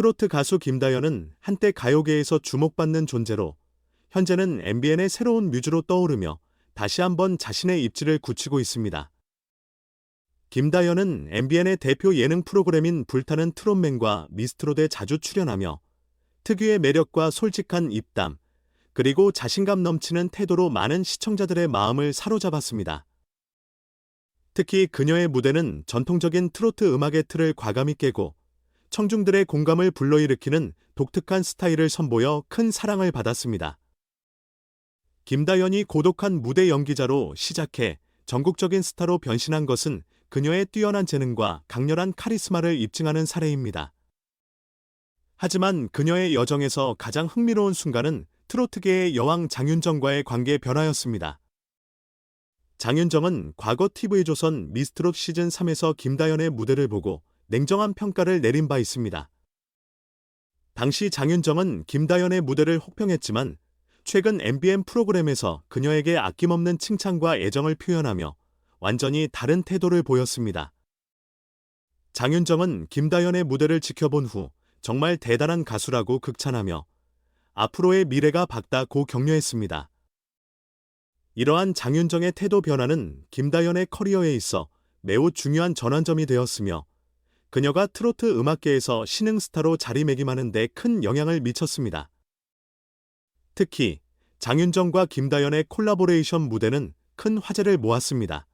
트로트 가수 김다연은 한때 가요계에서 주목받는 존재로 현재는 MBN의 새로운 뮤즈로 떠오르며 다시 한번 자신의 입지를 굳히고 있습니다. 김다연은 MBN의 대표 예능 프로그램인 불타는 트롯맨과 미스트롯에 자주 출연하며 특유의 매력과 솔직한 입담, 그리고 자신감 넘치는 태도로 많은 시청자들의 마음을 사로잡았습니다. 특히 그녀의 무대는 전통적인 트로트 음악의 틀을 과감히 깨고 청중들의 공감을 불러일으키는 독특한 스타일을 선보여 큰 사랑을 받았습니다. 김다연이 고독한 무대 연기자로 시작해 전국적인 스타로 변신한 것은 그녀의 뛰어난 재능과 강렬한 카리스마를 입증하는 사례입니다. 하지만 그녀의 여정에서 가장 흥미로운 순간은 트로트계의 여왕 장윤정과의 관계 변화였습니다. 장윤정은 과거 TV조선 미스트롯 시즌 3에서 김다연의 무대를 보고 냉정한 평가를 내린 바 있습니다. 당시 장윤정은 김다연의 무대를 혹평했지만 최근 MBN 프로그램에서 그녀에게 아낌없는 칭찬과 애정을 표현하며 완전히 다른 태도를 보였습니다. 장윤정은 김다연의 무대를 지켜본 후 정말 대단한 가수라고 극찬하며 앞으로의 미래가 밝다고 격려했습니다. 이러한 장윤정의 태도 변화는 김다연의 커리어에 있어 매우 중요한 전환점이 되었으며 그녀가 트로트 음악계에서 신흥 스타로 자리매김하는 데 큰 영향을 미쳤습니다. 특히 장윤정과 김다연의 콜라보레이션 무대는 큰 화제를 모았습니다.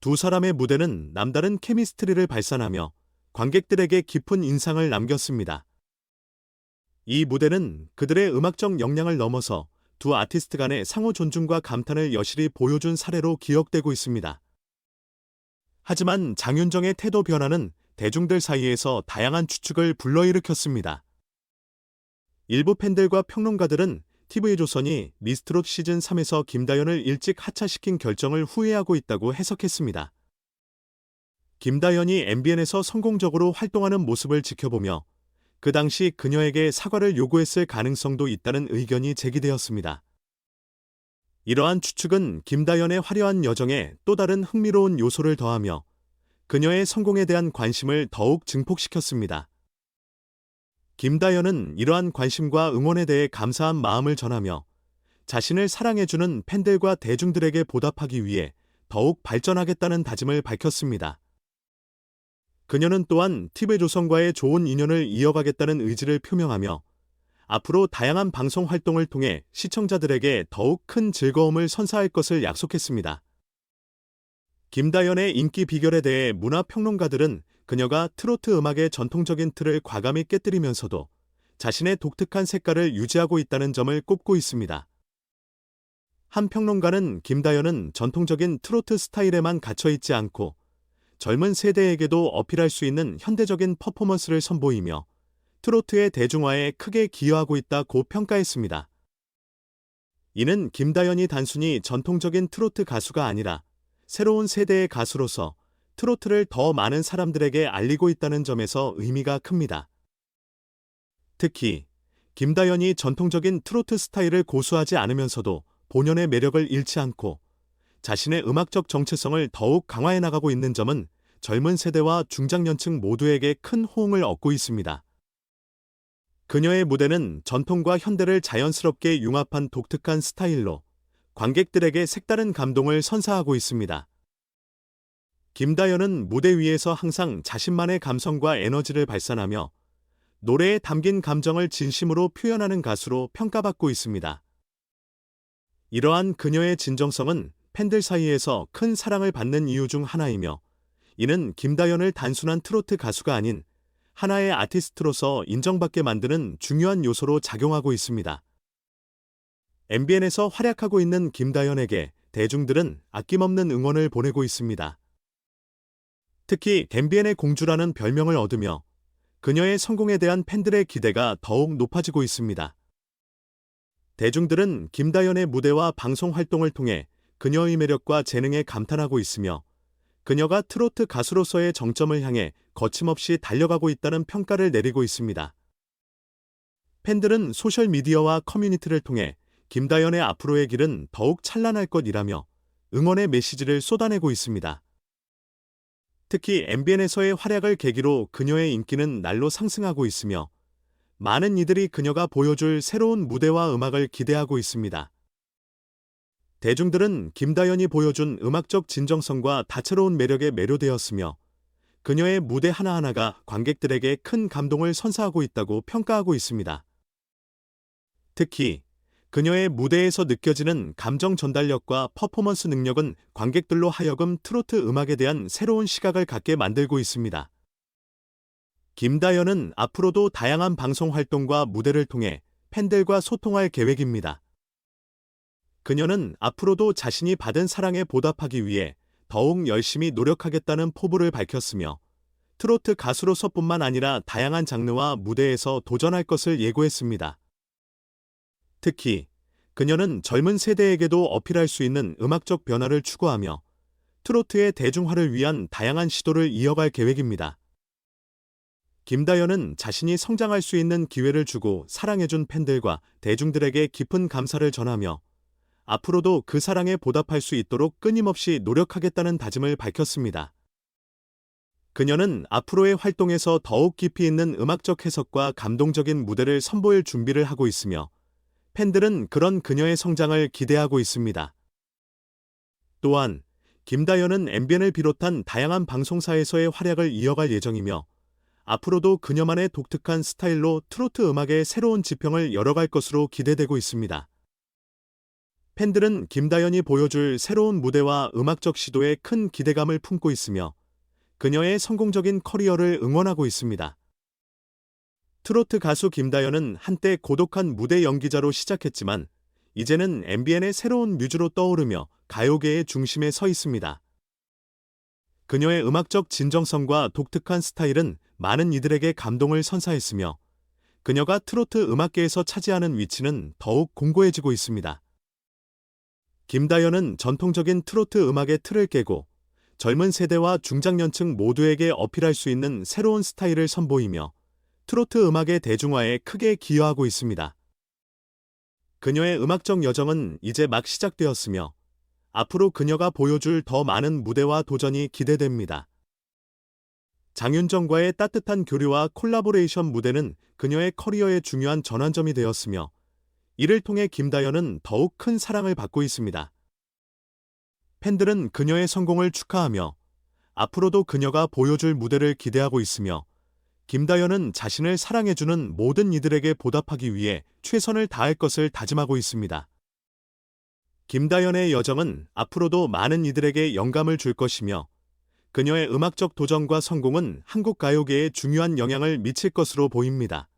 두 사람의 무대는 남다른 케미스트리를 발산하며 관객들에게 깊은 인상을 남겼습니다. 이 무대는 그들의 음악적 역량을 넘어서 두 아티스트 간의 상호 존중과 감탄을 여실히 보여준 사례로 기억되고 있습니다. 하지만 장윤정의 태도 변화는 대중들 사이에서 다양한 추측을 불러일으켰습니다. 일부 팬들과 평론가들은 TV조선이 미스트롯 시즌 3에서 김다연을 일찍 하차시킨 결정을 후회하고 있다고 해석했습니다. 김다연이 MBN에서 성공적으로 활동하는 모습을 지켜보며 그 당시 그녀에게 사과를 요구했을 가능성도 있다는 의견이 제기되었습니다. 이러한 추측은 김다연의 화려한 여정에 또 다른 흥미로운 요소를 더하며 그녀의 성공에 대한 관심을 더욱 증폭시켰습니다. 김다연은 이러한 관심과 응원에 대해 감사한 마음을 전하며 자신을 사랑해주는 팬들과 대중들에게 보답하기 위해 더욱 발전하겠다는 다짐을 밝혔습니다. 그녀는 또한 TV조선과의 좋은 인연을 이어가겠다는 의지를 표명하며 앞으로 다양한 방송 활동을 통해 시청자들에게 더욱 큰 즐거움을 선사할 것을 약속했습니다. 김다연의 인기 비결에 대해 문화평론가들은 그녀가 트로트 음악의 전통적인 틀을 과감히 깨뜨리면서도 자신의 독특한 색깔을 유지하고 있다는 점을 꼽고 있습니다. 한 평론가는 김다연은 전통적인 트로트 스타일에만 갇혀있지 않고 젊은 세대에게도 어필할 수 있는 현대적인 퍼포먼스를 선보이며 트로트의 대중화에 크게 기여하고 있다고 평가했습니다. 이는 김다연이 단순히 전통적인 트로트 가수가 아니라 새로운 세대의 가수로서 트로트를 더 많은 사람들에게 알리고 있다는 점에서 의미가 큽니다. 특히 김다연이 전통적인 트로트 스타일을 고수하지 않으면서도 본연의 매력을 잃지 않고 자신의 음악적 정체성을 더욱 강화해 나가고 있는 점은 젊은 세대와 중장년층 모두에게 큰 호응을 얻고 있습니다. 그녀의 무대는 전통과 현대를 자연스럽게 융합한 독특한 스타일로 관객들에게 색다른 감동을 선사하고 있습니다. 김다연은 무대 위에서 항상 자신만의 감성과 에너지를 발산하며 노래에 담긴 감정을 진심으로 표현하는 가수로 평가받고 있습니다. 이러한 그녀의 진정성은 팬들 사이에서 큰 사랑을 받는 이유 중 하나이며 이는 김다연을 단순한 트로트 가수가 아닌 하나의 아티스트로서 인정받게 만드는 중요한 요소로 작용하고 있습니다. MBN에서 활약하고 있는 김다연에게 대중들은 아낌없는 응원을 보내고 있습니다. 특히 MBN의 공주라는 별명을 얻으며 그녀의 성공에 대한 팬들의 기대가 더욱 높아지고 있습니다. 대중들은 김다연의 무대와 방송 활동을 통해 그녀의 매력과 재능에 감탄하고 있으며 그녀가 트로트 가수로서의 정점을 향해 거침없이 달려가고 있다는 평가를 내리고 있습니다. 팬들은 소셜미디어와 커뮤니티를 통해 김다연의 앞으로의 길은 더욱 찬란할 것이라며 응원의 메시지를 쏟아내고 있습니다. 특히 MBN에서의 활약을 계기로 그녀의 인기는 날로 상승하고 있으며 많은 이들이 그녀가 보여줄 새로운 무대와 음악을 기대하고 있습니다. 대중들은 김다연이 보여준 음악적 진정성과 다채로운 매력에 매료되었으며 그녀의 무대 하나하나가 관객들에게 큰 감동을 선사하고 있다고 평가하고 있습니다. 특히 그녀의 무대에서 느껴지는 감정 전달력과 퍼포먼스 능력은 관객들로 하여금 트로트 음악에 대한 새로운 시각을 갖게 만들고 있습니다. 김다연은 앞으로도 다양한 방송 활동과 무대를 통해 팬들과 소통할 계획입니다. 그녀는 앞으로도 자신이 받은 사랑에 보답하기 위해 더욱 열심히 노력하겠다는 포부를 밝혔으며 트로트 가수로서뿐만 아니라 다양한 장르와 무대에서 도전할 것을 예고했습니다. 특히 그녀는 젊은 세대에게도 어필할 수 있는 음악적 변화를 추구하며 트로트의 대중화를 위한 다양한 시도를 이어갈 계획입니다. 김다연은 자신이 성장할 수 있는 기회를 주고 사랑해준 팬들과 대중들에게 깊은 감사를 전하며 앞으로도 그 사랑에 보답할 수 있도록 끊임없이 노력하겠다는 다짐을 밝혔습니다. 그녀는 앞으로의 활동에서 더욱 깊이 있는 음악적 해석과 감동적인 무대를 선보일 준비를 하고 있으며 팬들은 그런 그녀의 성장을 기대하고 있습니다. 또한 김다연은 MBN을 비롯한 다양한 방송사에서의 활약을 이어갈 예정이며 앞으로도 그녀만의 독특한 스타일로 트로트 음악의 새로운 지평을 열어갈 것으로 기대되고 있습니다. 팬들은 김다연이 보여줄 새로운 무대와 음악적 시도에 큰 기대감을 품고 있으며 그녀의 성공적인 커리어를 응원하고 있습니다. 트로트 가수 김다연은 한때 고독한 무대 연기자로 시작했지만 이제는 MBN의 새로운 뮤즈로 떠오르며 가요계의 중심에 서 있습니다. 그녀의 음악적 진정성과 독특한 스타일은 많은 이들에게 감동을 선사했으며 그녀가 트로트 음악계에서 차지하는 위치는 더욱 공고해지고 있습니다. 김다연은 전통적인 트로트 음악의 틀을 깨고 젊은 세대와 중장년층 모두에게 어필할 수 있는 새로운 스타일을 선보이며 트로트 음악의 대중화에 크게 기여하고 있습니다. 그녀의 음악적 여정은 이제 막 시작되었으며 앞으로 그녀가 보여줄 더 많은 무대와 도전이 기대됩니다. 장윤정과의 따뜻한 교류와 콜라보레이션 무대는 그녀의 커리어의 중요한 전환점이 되었으며 이를 통해 김다연은 더욱 큰 사랑을 받고 있습니다. 팬들은 그녀의 성공을 축하하며 앞으로도 그녀가 보여줄 무대를 기대하고 있으며 김다연은 자신을 사랑해주는 모든 이들에게 보답하기 위해 최선을 다할 것을 다짐하고 있습니다. 김다연의 여정은 앞으로도 많은 이들에게 영감을 줄 것이며 그녀의 음악적 도전과 성공은 한국 가요계에 중요한 영향을 미칠 것으로 보입니다.